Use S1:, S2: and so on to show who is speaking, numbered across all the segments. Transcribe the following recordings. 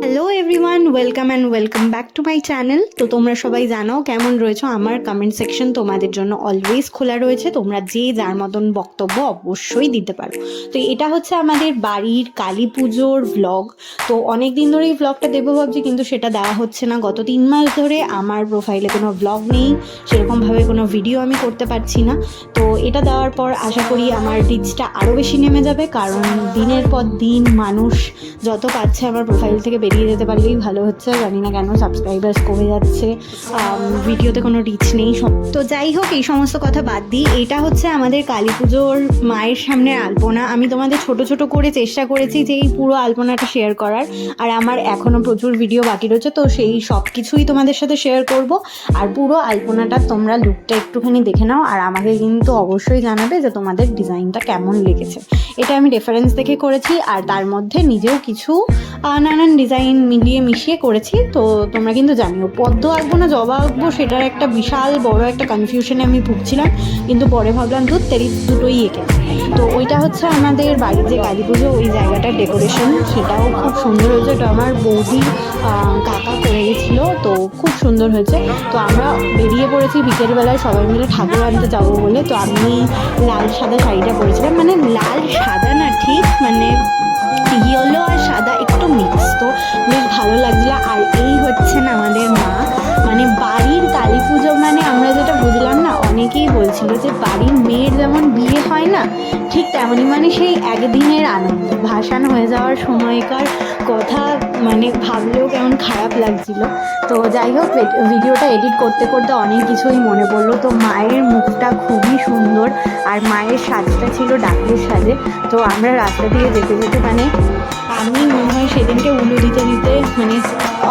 S1: Hello everyone welcome and welcome back to my channel তো তোমরা সবাই জানো কেমন রয়েছো? আমার কমেন্ট সেকশন তোমাদের জন্য অলওয়েজ খোলা রয়েছে। তোমরা যে যার মতন বক্তব্য অবশ্যই দিতে পারো। তো এটা হচ্ছে আমাদের বাড়ির কালী পুজোর ভ্লগ তো অনেক দিন ধরে এই ভ্লগটা দেবো ভাবছি, কিন্তু সেটা দেওয়া হচ্ছে না। গত তিন মাস ধরে আমার প্রোফাইলে কোনো ভ্লগ নেই। সেরকমভাবে কোনো ভিডিও আমি করতে পারছি না। তো এটা দেওয়ার পর আশা করি আমার রিচটা আরও বেশি নেমে যাবে। কারণ দিনের পর দিন মানুষ যত পাচ্ছে আমার প্রোফাইল থেকে বেরিয়ে যেতে পারলেই ভালো হচ্ছে। জানি না কেন সাবস্ক্রাইবার্স কমে যাচ্ছে। ভিডিওতে কোনো রিচ নেই সব। তো যাই হোক, এই সমস্ত কথা বাদ দিই এটা হচ্ছে আমাদের কালী পুজোর মায়ের সামনে আলপনা। আমি তোমাদের ছোট ছোট করে চেষ্টা করেছি যে এই পুরো আলপনাটা শেয়ার করার। আর আমার এখনও প্রচুর ভিডিও বাকি রয়েছে, তো সেই সব কিছুই তোমাদের সাথে শেয়ার করব। আর পুরো আলপনাটা তোমরা লুকটা একটুখানি দেখে নাও, আর আমাকে কিন্তু অবশ্যই জানাবে যে তোমাদের ডিজাইনটা কেমন লেগেছে। এটা আমি রেফারেন্স দেখে করেছি, আর তার মধ্যে নিজেও কিছু নানান ডিজাইন মিলিয়ে মিশিয়ে করেছি, তো তোমরা কিন্তু জানিও, পদ্ম আঁকবো না, জবা আঁকবো সেটার একটা বিশাল বড় একটা কনফিউশনে আমি ভুগছিলাম, কিন্তু পরে ভাবলাম দুধ তেরি দুটোই এঁকে তো ওইটা হচ্ছে আমাদের বাড়ির যে কালী পুজো, ওই জায়গাটার ডেকোরেশন সেটাও খুব সুন্দর হয়েছে। ওটা আমার বৌদি কাকা করে গেছিল, তো খুব সুন্দর হয়েছে। তো আমরা বেরিয়ে পড়েছি বিকেলবেলায়, সবাই মিলে ঠাকুর আনতে যাব বলে, তো আমি লাল সাদা শাড়িটা পরেছিলাম। মানে লাল সাদা না ঠিক মানে ইয়েলো আর সাদা একটু মিক্স তো বেশ ভালো লাগছিল। আর এই হচ্ছে না আমাদের অনেকেই বলছিল যে বাড়ির মেয়ের যেমন বিয়ে হয় না, ঠিক তেমনই মানে সেই একদিনের আনন্দ। ভাসান হয়ে যাওয়ার সময়কার কথা মানে ভাবলেও কেমন খারাপ লাগছিল। তো যাই হোক ভিডিওটা এডিট করতে করতে অনেক কিছুই মনে পড়ল। তো মায়ের মুখটা খুবই সুন্দর আর মায়ের সাজটা ছিল ডাকের সাজে। তো আমরা রাস্তা দিয়ে যেতে যেতে মানে আমি মনে হয় সেদিনকে উলু দিতে দিতে মানে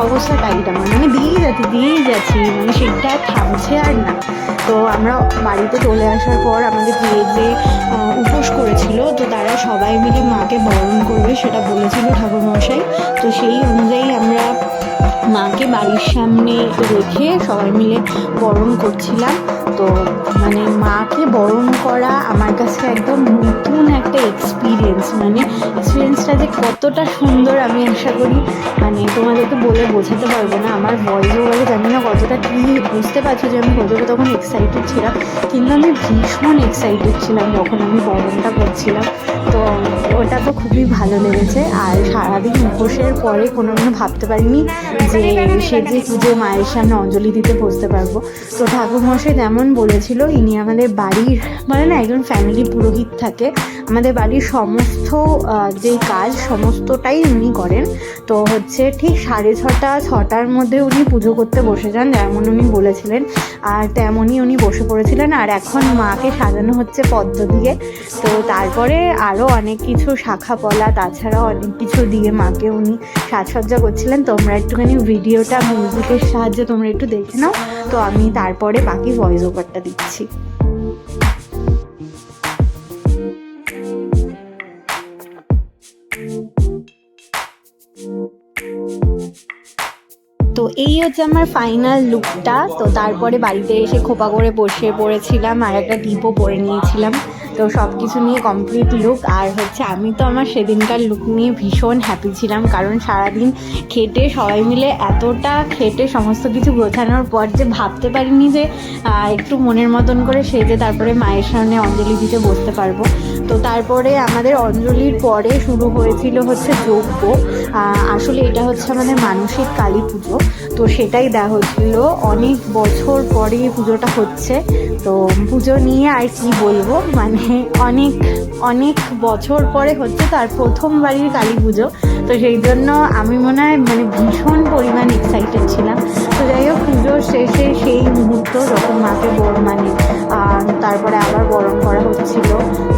S1: অবস্থা টাইটা মানে দিয়েই যাচ্ছি দিয়েই যাচ্ছি মানে সেটা থামছে আর না। তো আমরা বাড়িতে চলে আসার পর আমাদের বিয়ে যে উপোস করেছিল, তো তারা সবাই মিলে মাকে বরণ করবে সেটা বলেছিল ঠাকুরমশাই। তো সেই অনুযায়ী আমরা মাকে বাড়ির সামনে রেখে সবাই মিলে বরণ করছিলাম। তো মানে মাকে বরণ করা আমার কাছে একদম নতুন একটা এক্সপিরিয়েন্স মানে এক্সপিরিয়েন্সটা যে কতটা সুন্দর আমি আশা করি মানে তোমাদেরকে বলে বোঝাতে পারব না। আমার ভয়েস ওভারে জানি না কতটা কি, বুঝতে পারছ যে আমি কতটা তখন এক্সাইটেড ছিলাম। কিন্তু আমি ভীষণ এক্সাইটেড ছিলাম যখন আমি বরণটা করছিলাম। তো ওটা তো খুবই ভালো লেগেছে। আর সারাদিন উপোসের পরে কোনো দিনও ভাবতে পারিনি যে সেজে পুজো মায়ের সামনে অঞ্জলি দিতে বসতে পারব। তো ঠাকুরমশাই যেমন বলেছিল ইনি আমাদের বাড়ির বলে না একজন ফ্যামিলি পুরোহিত থাকে। আমাদের বাড়ির সমস্ত যেই কাজ সমস্তটাই উনি করেন। তো হচ্ছে ঠিক সাড়ে ছটা, ছটার মধ্যে উনি পুজো করতে বসে যান, যেমন উনি বলেছিলেন। আর তেমনই উনি বসে পড়েছিলেন। আর এখন মাকে সাজানো হচ্ছে পদ্ম দিয়ে। তো তারপরে আরও অনেক কিছু শাখা পলা, তাছাড়া অনেক কিছু দিয়ে মাকে উনি সাজসজ্জা করছিলেন। তোমরা একটুখানি ভিডিওটা মিউজিকের সাহায্যে তোমরা একটু দেখে নাও। তো আমি তারপরে বাকি ভয়েস ওভারটা দিচ্ছি। হচ্ছে আমার ফাইনাল লুকটা তো তারপরে বাড়িতে এসে খোপা করে বসে পড়েছিলাম আর একটা ডিপো পরে নিয়েছিলাম। তো সব কিছু নিয়ে কমপ্লিট লুক আর হচ্ছে আমি তো আমার সেদিনকার লুক নিয়ে ভীষণ হ্যাপি ছিলাম, কারণ সারাদিন খেটে সবাই মিলে এতটা খেটে সমস্ত কিছু গোছানোর পর যে ভাবতে পারিনি যে একটু মনের মতন করে সেজে তারপরে মায়ের সামনে অঞ্জলি দিতে বসতে পারব। তো তারপরে আমাদের অঞ্জলির পরে শুরু হয়েছিল হচ্ছে যজ্ঞ। আসলে এটা হচ্ছে আমাদের মানসিক কালী পুজো। তো সেটাই দেওয়া হচ্ছিল অনেক বছর পরে পুজোটা হচ্ছে। তো পুজো নিয়ে আর কি বলব? মানে অনেক অনেক বছর পরে হচ্ছে তার প্রথম বাড়ির কালী পুজো। তো সেই জন্য আমি মনে হয় মানে ভীষণ পরিমাণ এক্সাইটেড ছিলাম। তো যাই হোক, পুজোর শেষে সেই মুহূর্ত যখন মাকে বর মানে তারপরে আবার বরণ করা হচ্ছিল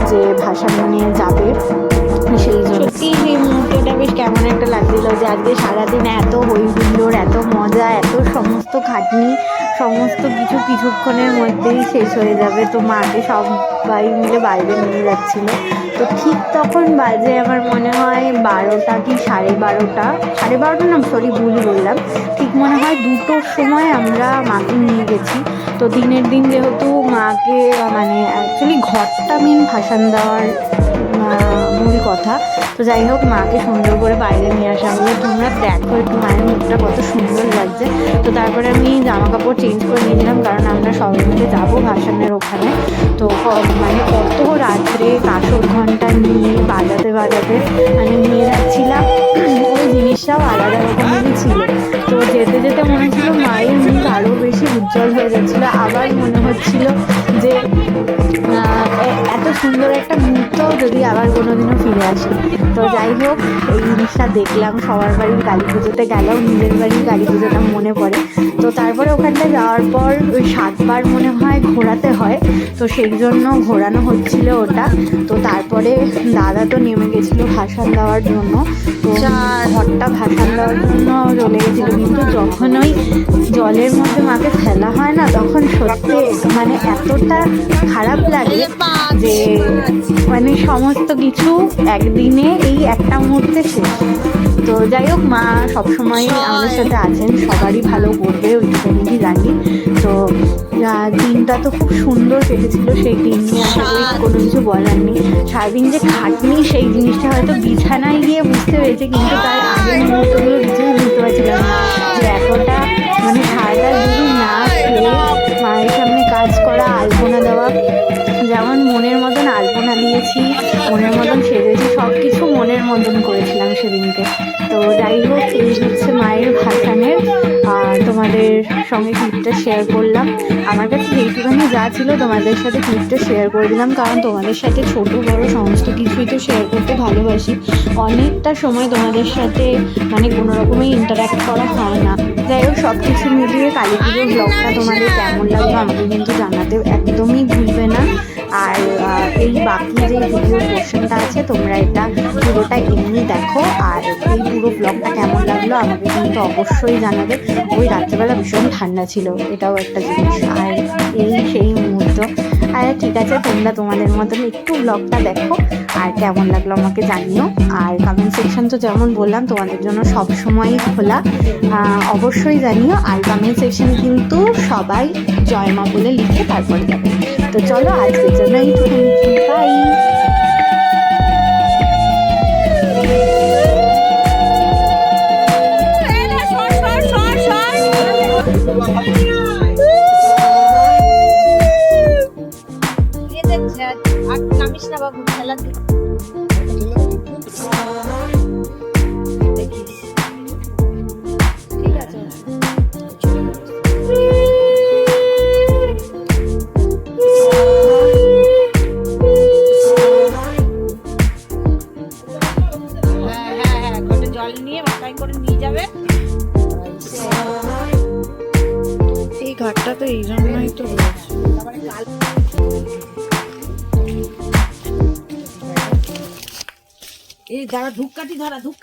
S1: যে ভাসান নিয়ে যাবে, সেই জন্য। সত্যি সেই মুহূর্তটা বেশ কেমন একটা লাগছিল যে আজকে সারাদিন এত হই হুল্লোড় এত মজা, এত সমস্ত খাটনি সমস্ত কিছু কিছুক্ষণের মধ্যেই শেষ হয়ে যাবে। তো মাকে সবাই মিলে বাইরে নিয়ে যাচ্ছিল। তো ঠিক তখন বাজে আমার মনে হয় বারোটা কি সাড়ে বারোটা? সাড়ে বারোটা না সরি ভুল বললাম। ঠিক মনে হয় দুটোর সময় আমরা মাকে নিয়ে গেছি। তো দিনের দিন যেহেতু মাকে মানে অ্যাকচুয়ালি ঘরটা মেন ভাসান দেওয়ার মূল কথা। তো যাই হোক, মাকে সুন্দর করে বাইরে নিয়ে আসা হলো। তোমরা দেখো একটু, মায়ের মুখটা কত সুন্দর লাগছে। তো তারপরে আমি জামা কাপড় চেঞ্জ করে নিয়েছিলাম কারণ আমরা সবাই মিলে যাব ভাসানের ওখানে। তো মানে কত রাত্রে কাঁসর ঘণ্টা নিয়ে বাজাতে বাজাতে মানে নিয়ে যাচ্ছিলাম ওই জিনিসটাও আলাদা রকমেরই ছিল। তো যেতে যেতে মনে হচ্ছিল মায়ের মুখ আরও বেশি উজ্জ্বল হয়ে যাচ্ছিল। আবার মনে হচ্ছিল যে এত সুন্দর একটা মুহূর্ত যদি আবার কোনোদিনও ফিরে আসে। তো যাই হোক, এই জিনিসটা দেখলাম, সবার বাড়ির কালী পুজোতে গেলেও নিজের বাড়ির কালী পুজোটা মনে পড়ে। তো তারপরে ওখানটা যাওয়ার পর ওই সাতবার মনে হয় ঘোরাতে হয়, তো সেই জন্য ঘোরানো হচ্ছিল ওটা। তো তারপরে দাদা তো নেমে গেছিল ভাসান দেওয়ার জন্য। তো ঘরটা ভাসান দেওয়ার জন্য চলে গেছিল। কিন্তু যখন ওই জলের মধ্যে মাকে ফেলা হয় না, তখন সত্যি মানে এতটা খারাপ লাগে যে মানে সমস্ত কিছু একদিনে এই একটা মুহূর্তে শেষ। তো যাই হোক মা সবসময় আমাদের সাথে আছেন সবারই ভালো করবে ওইটুকুনি জানি তো দিনটা তো খুব সুন্দর কেটেছিল সেই দিন নিয়ে করি কোনো কিছু বলার নেই। সারাদিন যে খাটনি সেই জিনিসটা হয়তো বিছানায় গিয়ে বুঝতে পেরেছে কিন্তু তার আগের মুহূর্তগুলো কিছুই বুঝতে পারছিলাম যে এতটা মানে সারাটা সেজেছি সব কিছু মনের মতন করেছিলাম সেদিনকে। তো যাই হোক, এই হচ্ছে মায়ের ভাসানের, আর তোমাদের সঙ্গে ক্লিপটা শেয়ার করলাম। আমার কাছে যেইটুখানি যা ছিল তোমাদের সাথে ক্লিপটা শেয়ার করে দিলাম, কারণ তোমাদের সাথে ছোট, বড় সমস্ত কিছুই তো শেয়ার করতে ভালোবাসি। অনেকটা সময় তোমাদের সাথে মানে কোনো রকমই ইন্টারাক্ট করা হয় না। যাই হোক সব কিছু মিলিয়ে কালী পুজোর ব্লগটা তোমাদের কেমন লাগল আমাকে কিন্তু জানাতে একদমই ভুলবে না। আর এই বাকি যে ভিডিও পোর্শনটা আছে, তোমরা এটা পুরোটা এমনি দেখো। আর এই পুরো ব্লগটা কেমন লাগল, আমাকে কিন্তু অবশ্যই জানাবে। ওই রাত্রেবেলা ভীষণ ঠান্ডা ছিল, এটাও একটা জিনিস। আর এই সেই ঠিক আছে, তোমরা তোমাদের মতন একটু ব্লগটা দেখো আর কেমন লাগল আমাকে জানিও। আর কমেন্ট সেকশন তো যেমন বললাম, তোমাদের জন্য সব সময়ই খোলা। অবশ্যই জানিও, আর কমেন্ট সেকশন কিন্তু সবাই জয়মা বলে লিখে তারপরে যাবে। তো চলো, আজকের জন্য এই বাই
S2: জল নিয়ে মাথায় করে নিয়ে যাবে।
S3: এই ঘাটটা তো এই জন্যই তো রয়েছে।
S2: এই যারা ধূপকাঠি ধরা ধূপ